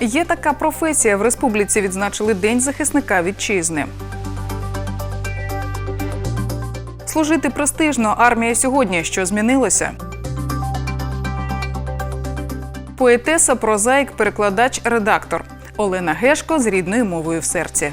Є така професія. В республіці відзначили День захисника вітчизни. Служити престижно. Армія сьогодні. Що змінилося? Поетеса, прозаїк, перекладач, редактор. Олена Гешко з рідною мовою в серці.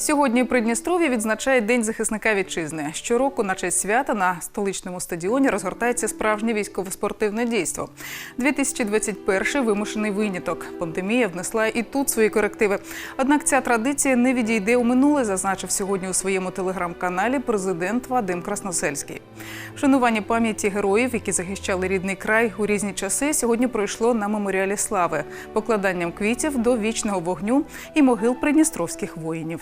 Сьогодні Придністров'я відзначає День захисника вітчизни. Щороку на честь свята на столичному стадіоні розгортається справжнє військово-спортивне дійство. 2021 – вимушений виняток. Пандемія внесла і тут свої корективи. Однак ця традиція не відійде у минуле, зазначив сьогодні у своєму телеграм-каналі президент Вадим Красносельський. Вшанування пам'яті героїв, які захищали рідний край у різні часи, сьогодні пройшло на меморіалі слави покладанням квітів до вічного вогню і могил придністровських воїнів.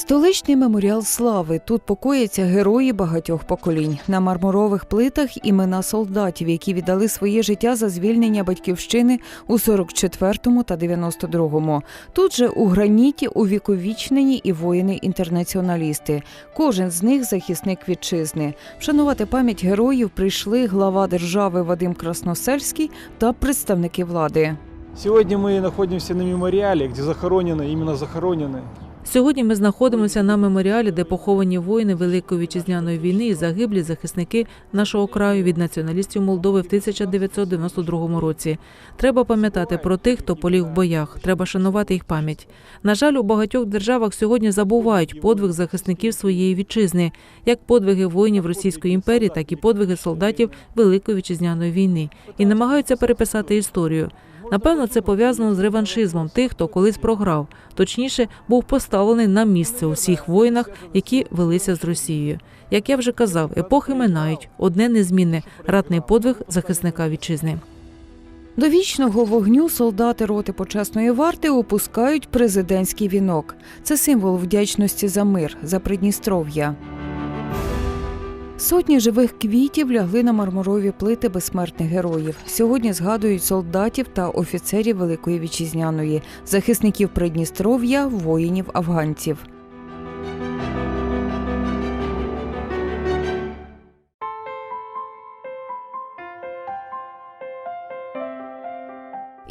Столичний меморіал слави. Тут покояться герої багатьох поколінь. На мармурових плитах імена солдатів, які віддали своє життя за звільнення батьківщини у 44-му та 92-му. Тут же у граніті увіковічнені і воїни-інтернаціоналісти. Кожен з них захисник вітчизни. Вшанувати пам'ять героїв прийшли глава держави Вадим Красносельський та представники влади. Сегодня мы находимся на мемориале, где захоронены, именно захоронены Сьогодні ми знаходимося на меморіалі, де поховані воїни Великої вітчизняної війни і загиблі захисники нашого краю від націоналістів Молдови в 1992 році. Треба пам'ятати про тих, хто поліг в боях. Треба шанувати їх пам'ять. На жаль, у багатьох державах сьогодні забувають подвиг захисників своєї вітчизни, як подвиги воїнів Російської імперії, так і подвиги солдатів Великої вітчизняної війни, і намагаються переписати історію. Напевно, це пов'язано з реваншизмом тих, хто колись програв, точніше, був поставлений на місце у всіх воїнах, які велися з Росією. Як я вже казав, епохи минають одне незмінне ратний подвиг захисника вітчизни. До вічного вогню солдати роти почесної варти опускають президентський вінок. Це символ вдячності за мир, за Придністров'я. Сотні живих квітів лягли на мармурові плити безсмертних героїв. Сьогодні згадують солдатів та офіцерів Великої вітчизняної, захисників Придністров'я, воїнів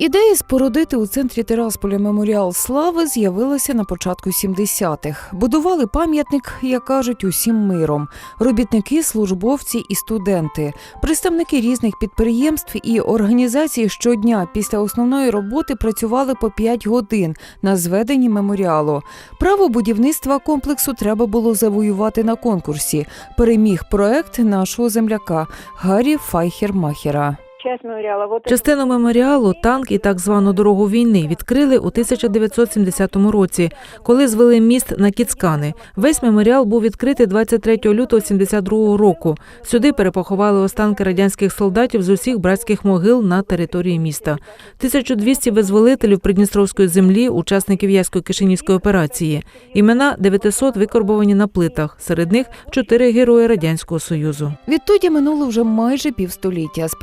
Ідея спорудити у центрі Терасполя меморіал слави з'явилася на початку 70-х. Будували пам'ятник, як кажуть, усім миром. Робітники, службовці і студенти, представники різних підприємств і організацій щодня після основної роботи працювали по 5 годин на зведенні меморіалу. Право будівництва комплексу треба було завоювати на конкурсі. Переміг проект нашого земляка Гаррі Файхер-Махера. Часть мемориала. Вот Частину меморіалу, танк і так звану дорогу війни відкрили у 1970 році, коли звели міст на Кіцкани. Весь меморіал був відкритий 23 лютого 72 року. Сюди перепоховали останки радянських солдатів з усіх братських могил на території міста. 1200 визволителів Придністровської землі, учасників Яської Кишинівської операції. Імена 900 викорбовані на плитах. Серед них чотири герої радянського союзу. Відтоді минуло вже майже півстоліття. З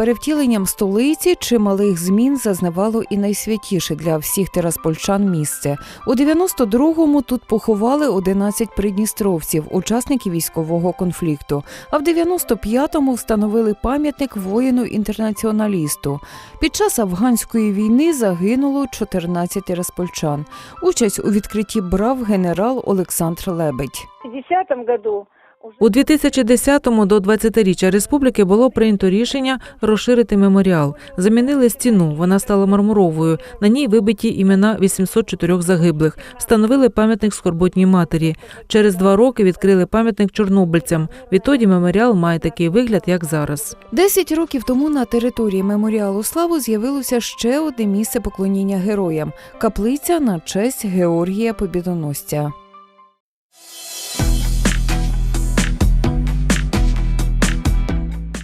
перевтіленням столиці чималих змін зазнавало і найсвятіше для всіх тераспольчан місце. У 92-му тут поховали 11 придністровців, учасників військового конфлікту. А в 95-му встановили пам'ятник воїну-інтернаціоналісту. Під час афганської війни загинуло 14 тераспольчан. Участь у відкритті брав генерал Олександр Лебедь. 2010 году уже У 2010 до 20-річчя республіки було прийнято рішення розширити меморіал. Замінили стіну, вона стала мармуровою. На ній вибиті імена 804 загиблих. Встановили пам'ятник скорботній матері. Через два роки відкрили пам'ятник чорнобильцям. Відтоді меморіал має такий вигляд, як зараз. Десять років тому на території меморіалу славу з'явилося ще одне місце поклоніння героям каплиця на честь Георгія Побідоносця.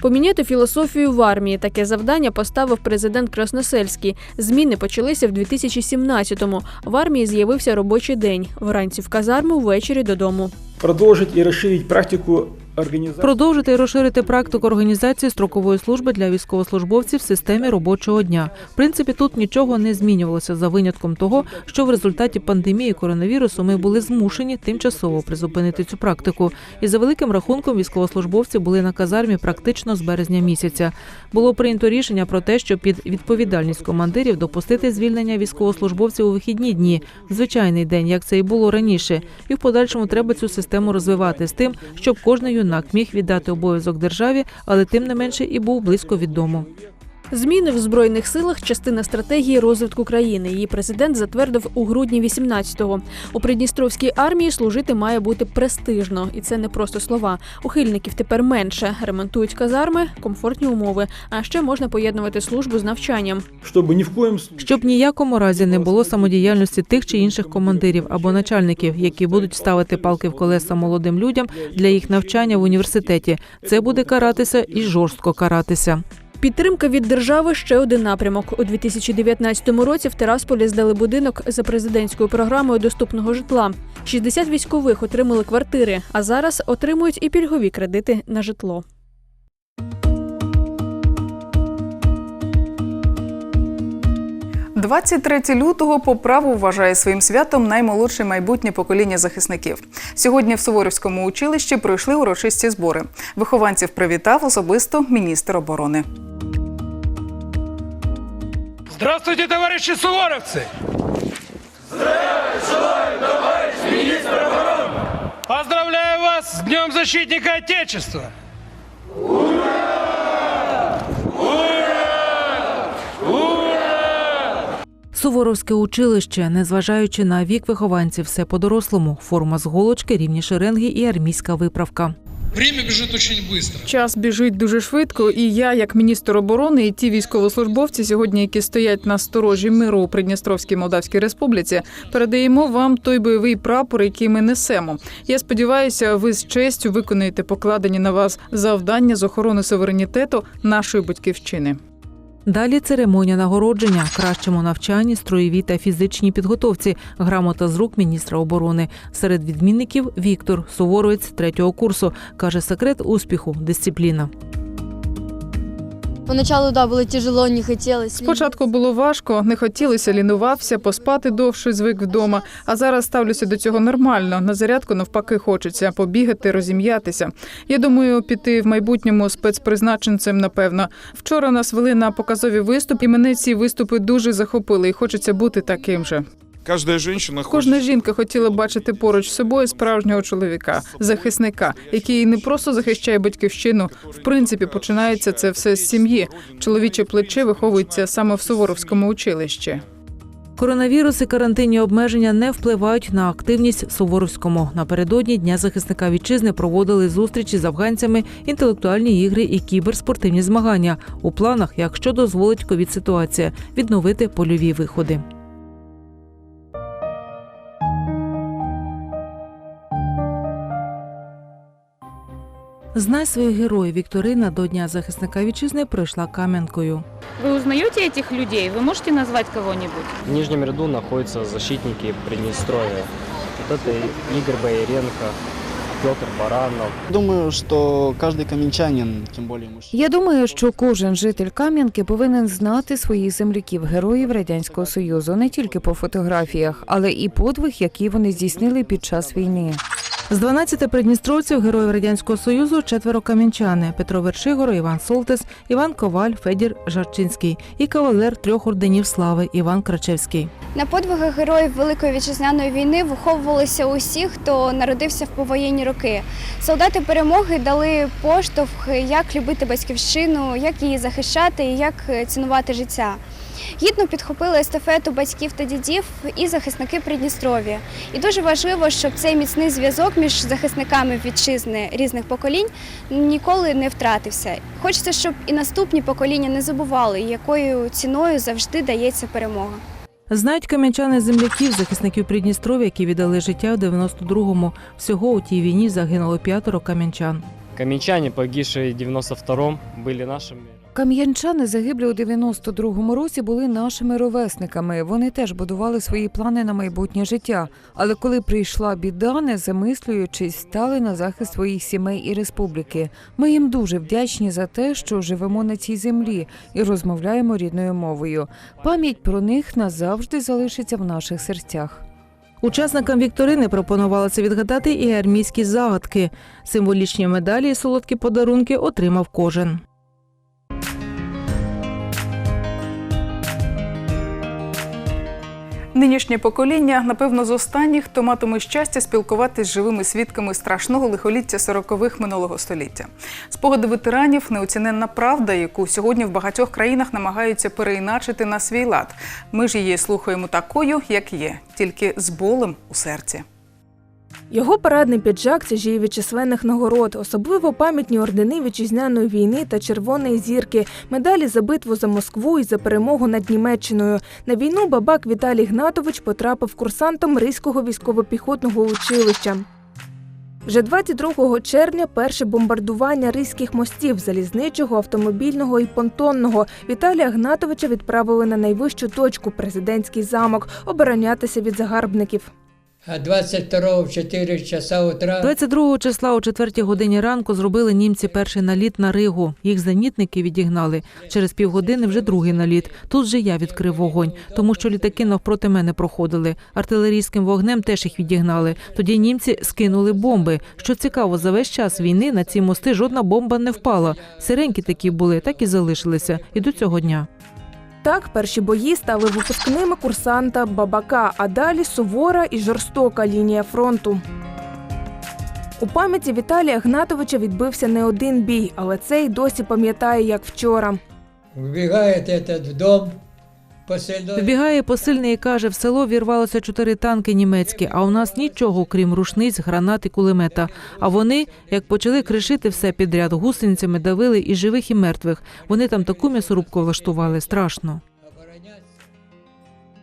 Поміняти філософію в армії таке завдання поставив президент Красносельський. Зміни почалися в 2017-му. В армії з'явився робочий день. Вранці в казарму, ввечері додому. Продовжить і розширить практику Продовжити і розширити практику організації строкової служби для військовослужбовців в системі робочого дня. В принципі, тут нічого не змінювалося за винятком того, що в результаті пандемії коронавірусу ми були змушені тимчасово призупинити цю практику. І за великим рахунком військовослужбовці були на казармі практично з березня місяця. Було прийнято рішення про те, що під відповідальність командирів допустити звільнення військовослужбовців у вихідні дні, в звичайний день, як це і було раніше. І в подальшому треба цю систему розвивати з тим, щоб кожен юнак міг віддати обов'язок державі, але тим не менше і був близько від дому. Зміни в збройних силах частина стратегії розвитку країни. Її президент затвердив у грудні 18-го. У Придністровській армії служити має бути престижно, і це не просто слова. Ухильників тепер менше. Ремонтують казарми, комфортні умови. А ще можна поєднувати службу з навчанням. чтобы ни в коем случае Щоб ніякому разі не було самодіяльності тих чи інших командирів або начальників, які будуть ставити палки в колеса молодим людям для їх навчання в університеті. Це буде каратися і жорстко каратися. Підтримка від держави ще один напрямок. У 2019 році в Терасполі здали будинок за президентською програмою доступного житла. 60 військових отримали квартири, а зараз отримують і пільгові кредити на житло. – 23 лютого по праву вважає своїм святом наймолодше майбутнє покоління захисників. Сьогодні в Суворівському училищі пройшли урочисті збори. Вихованців привітав особисто міністр оборони. Здравствуйте, товарищи суворовцы! Поздравляю вас с Днем Защитника Отечества! Суворовське училище, незважаючи на вік вихованців, все по-дорослому. Форма з голочки, рівні шеренги і армійська виправка. Время бежит очень быстро. Час біжить дуже швидко, і я, як міністр оборони, і ті військовослужбовці сьогодні, які стоять на сторожі миру у Придністровській Молдавській Республіці, передаємо вам той бойовий прапор, який ми несемо. Я сподіваюся, ви з честю виконаєте покладені на вас завдання з охорони суверенітету нашої батьківщини. Далі церемонія нагородження, кращому навчанні, строєвій та фізичній підготовці, грамота з рук міністра оборони. Серед відмінників Віктор Суворовець третього курсу каже секрет успіху дисципліна. Поначалу, да, было тяжело, не хотелось. Спочатку було важко, не хотілося, лінувався, поспати довше звик вдома. А зараз ставлюся до цього нормально. На зарядку навпаки хочеться побігати, розім'ятися. Я думаю, піти в майбутньому спецпризначенцем. Напевно, вчора нас вели на показові виступи, і мене ці виступи дуже захопили, і хочеться бути таким же. Каждая женщина хочет Кожна жінка хотіла бачити поруч з собою справжнього чоловіка, захисника, який не просто захищає батьківщину. В принципі, починається це все з сім'ї. Чоловіче плече виховується саме в Суворовському училищі. Коронавірус і карантинні обмеження не впливають на активність в Суворовському. Напередодні Дня захисника вітчизни проводили зустрічі з афганцями, інтелектуальні ігри і кіберспортивні змагання. У планах, якщо дозволить ковід ситуація, відновити польові виходи. Знай своїх героїв Вікторина до Дня захисника вітчизни пройшла Кам'янкою. Вы узнаете этих людей? Вы можете назвать кого-нибудь? В нижнем ряду находятся защитники Приднестровья. Вот это Игорь Бояренко, Петр Баранов. Думаю, что каждый каменчанин, тем более мужчина, Я думаю, що кожен житель Кам'янки повинен знати своїх земляків, героїв радянського союзу, не тільки по фотографіях, але і подвиг, який вони здійснили під час війни. З 12 придністровців героїв радянського союзу четверо кам'янчани: Петро Вершигоро, Іван Солтес, Іван Коваль, Федір Жарчинський і кавалер трьох орденів слави Іван Крачевський. На подвигах героїв Великої вітчизняної війни виховувалися усі, хто народився в повоєнні роки. Солдати перемоги дали поштовх, як любити батьківщину, як її захищати і як цінувати життя. Гідно підхопили естафету батьків та дідів і захисники Придністров'я. І дуже важливо, щоб цей міцний зв'язок між захисниками вітчизни різних поколінь ніколи не втратився. Хочеться, щоб і наступні покоління не забували, якою ціною завжди дається перемога. Знають кам'янчани земляків, захисників Придністров'я, які віддали життя в 92-му. Всього у тій війні загинуло п'ятеро кам'янчан. Каменчане, погибшие в 92-м, были нашими. Кам'янчани загиблі у 92-му році були нашими ровесниками. Вони теж будували свої плани на майбутнє життя. Але коли прийшла біда, не замислюючись, стали на захист своїх сімей і республіки. Ми їм дуже вдячні за те, що живемо на цій землі і розмовляємо рідною мовою. Пам'ять про них назавжди залишиться в наших серцях. Учасникам вікторини пропонувалося відгадати і армійські загадки. Символічні медалі і солодкі подарунки отримав кожен. Нинішнє покоління, напевно, з останніх, хто матиме щастя спілкуватись з живими свідками страшного лихоліття 40-х минулого століття. Спогади ветеранів неоціненна правда, яку сьогодні в багатьох країнах намагаються переіначити на свій лад. Ми ж її слухаємо такою, як є, тільки з болем у серці. Його парадний піджак тяжіє численних нагород, особливо пам'ятні ордени вітчизняної війни та Червоної зірки, медалі за битву за Москву і за перемогу над Німеччиною. На війну бабак Віталій Гнатович потрапив курсантом Ризького військово-піхотного училища. Вже 22 червня перше бомбардування ризьких мостів залізничого, автомобільного і понтонного Віталія Гнатовича відправили на найвищу точку президентський замок оборонятися від загарбників. А 22 в 4 часа утра 22 числа о 4 годині ранку зробили німці перший наліт на Ригу. Їх зенітники відігнали. Через півгодини вже другий наліт. Тут же я відкрив вогонь, тому що літаки навпроти мене проходили. Артилерійським вогнем теж їх відігнали. Тоді німці скинули бомби. Що цікаво, за весь час війни на ці мости жодна бомба не впала. Сиренькі такі були, так і залишилися. І до цього дня. Так, перші бої стали випускними курсанта Бабака, а далі сувора і жорстока лінія фронту. У пам'яті Віталія Гнатовича відбився не один бій, але цей досі пам'ятає, як вчора. Вбігаєте в дом. Вбігає посильний і каже, в село вірвалося чотири танки німецькі, а у нас нічого, крім рушниць, гранат і кулемета. А вони, як почали кришити все підряд, гусеницями давили і живих, і мертвих. Вони там таку м'ясорубку влаштували, страшно.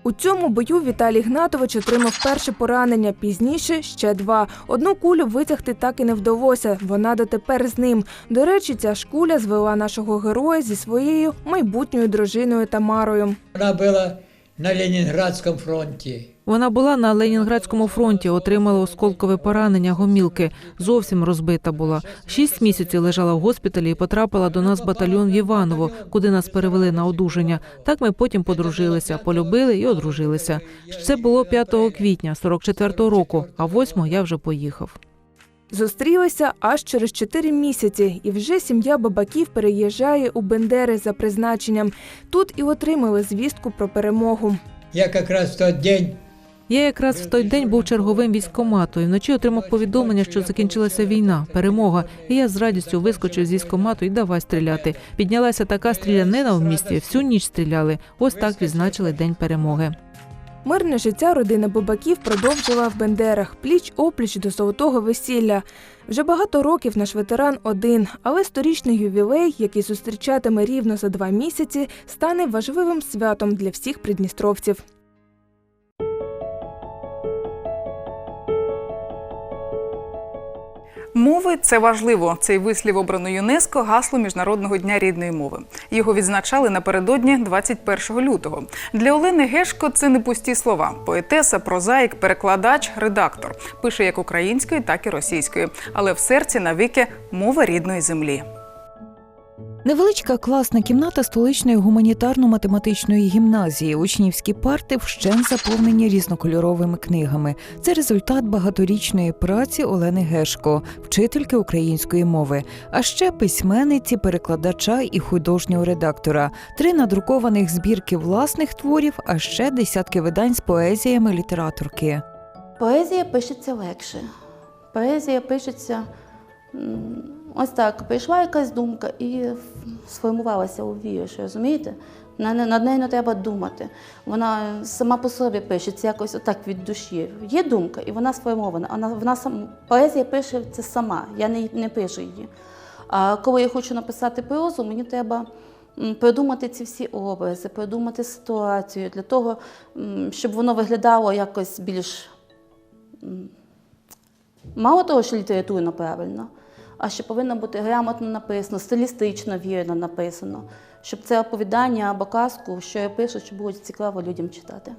У цьому бою Віталій Гнатович отримав перше поранення, пізніше ще два. Одну кулю витягти так і не вдалося. Вона дотепер з ним. До речі, ця ж куля звела нашого героя зі своєю майбутньою дружиною Тамарою. Вона була на Ленінградському фронті. Вона була на Ленінградському фронті, отримала осколкове поранення гомілки. Зовсім розбита була. Шість місяців лежала в госпіталі і потрапила до нас батальйон в Іваново, куди нас перевели на одужання. Так ми потім подружилися, полюбили і одружилися. Це було 5 квітня 44-го року, а 8 я вже поїхав. Зустрілися аж через чотири місяці, і вже сім'я бабаків переїжджає у Бендери за призначенням. Тут і отримали звістку про перемогу. Я якраз в той день Я якраз в той день був черговим військомату і вночі отримав повідомлення, що закінчилася війна, перемога. І я з радістю вискочив з військомату і давай стріляти. Піднялася така стрілянина в місті. Всю ніч стріляли. Ось так відзначили день перемоги. Мирне життя родина Бабаків продовжила в Бендерах, пліч опліч до золотого весілля. Вже багато років наш ветеран один, але сторічний ювілей, який зустрічатиме рівно за два місяці, стане важливим святом для всіх придністровців. Мови це важливо. Цей вислів обрано ЮНЕСКО гасло Міжнародного дня рідної мови. Його відзначали напередодні 21 лютого. Для Олени Гешко це не пусті слова. Поетеса, прозаїк, перекладач, редактор. Пише як українською, так і російською. Але в серці навіки мова рідної землі. Невеличка класна кімната столичної гуманітарно-математичної гімназії. Учнівські парти вщен заповнені різнокольоровими книгами. Це результат багаторічної праці Олени Гешко, вчительки української мови, а ще письменниці, перекладача і художнього редактора, три надрукованих збірки власних творів, а ще десятки видань з поезіями літераторки. Поезія пишеться легше. Поезія пишеться ось так. Прийшла якась думка і сформувалася у вірш, розумієте? На- на- Над нею не треба думати. Вона сама по собі пишеться якось отак від душі. Є думка, і вона сформована. Вона, вона сам, поезія це сама, я не, не пишу її. А коли я хочу написати прозу, мені треба м, продумати ці всі образи, продумати ситуацію для того, щоб воно виглядало якось більш Мало того, що літературно правильно, а що повинно бути грамотно написано, стилістично вірно написано, щоб це оповідання або казку, що я пишу, щоб було цікаво людям читати.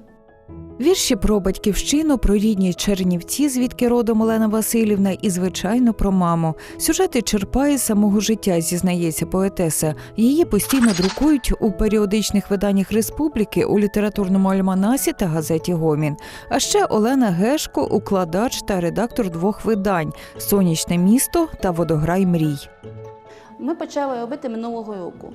Вірші про батьківщину, про рідні Чернівці, звідки родом Олена Васильівна, і звичайно про маму. Сюжети черпає з самого життя, зізнається поетеса. Її постійно друкують у періодичних виданнях республіки, у літературному альманасі та газеті Гомін. А ще Олена Гешко, укладач та редактор двох видань Сонячне місто та Водограй мрій. Ми почали робити минулого року.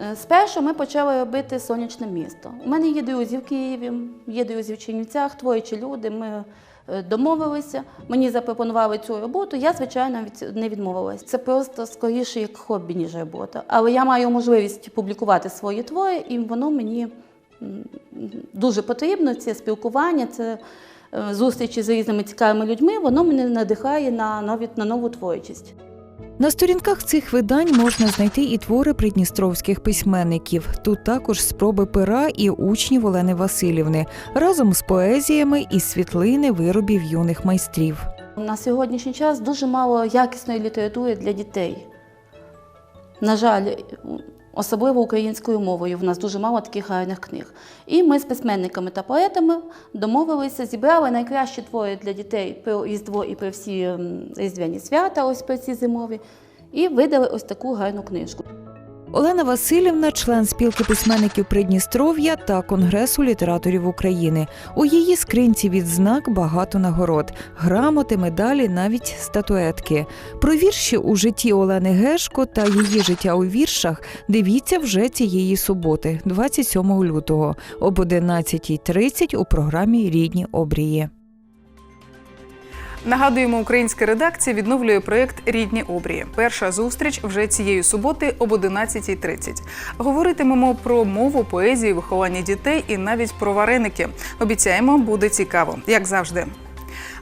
Е, Спершу ми почали робити сонячне місто. У мене є друзі в Києві, є друзі в Чернівцях, творчі люди. Ми е, домовилися, мені запропонували цю роботу. Я, звичайно, не відмовилась. Це просто скоріше як хобі, ніж робота. Але я маю можливість публікувати свої твори, і воно мені дуже потрібно. Це спілкування, це е, зустрічі з різними цікавими людьми. Воно мене надихає на нові на нову творчість. На сторінках цих видань можна знайти і твори придністровських письменників. Тут також спроби пера і учнів Олени Васильівни разом з поезіями і світлини виробів юних майстрів. На сьогоднішній час дуже мало якісної літератури для дітей. На жаль, особливо українською мовою. В нас дуже мало таких гарних книг. І ми з письменниками та поетами домовилися, зібрали найкращі твори для дітей про Різдво і про всі різдвяні свята, ось про ці зимові, і видали ось таку гарну книжку. Олена Васильівна, член спілки письменників Придністров'я та Конгресу літераторів України. У її скринці відзнак багато нагород, грамоти, медалі, навіть статуетки. Про вірші у житті Олени Гешко та її життя у віршах дивіться вже цієї суботи, 27 лютого, об 11.30 у програмі Рідні обрії. Нагадуємо, українська редакція відновлює проєкт Рідні обрії. Перша зустріч вже цієї суботи об 11.30. Говоритимемо про мову, поезію, виховання дітей і навіть про вареники. Обіцяємо, буде цікаво, як завжди.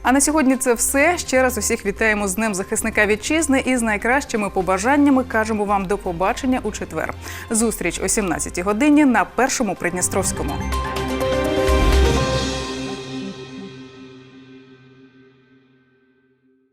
А на сьогодні це все. Ще раз усіх вітаємо з Днем захисника вітчизни і з найкращими побажаннями кажемо вам до побачення у четвер. Зустріч о 17 годині на першому Придністровському.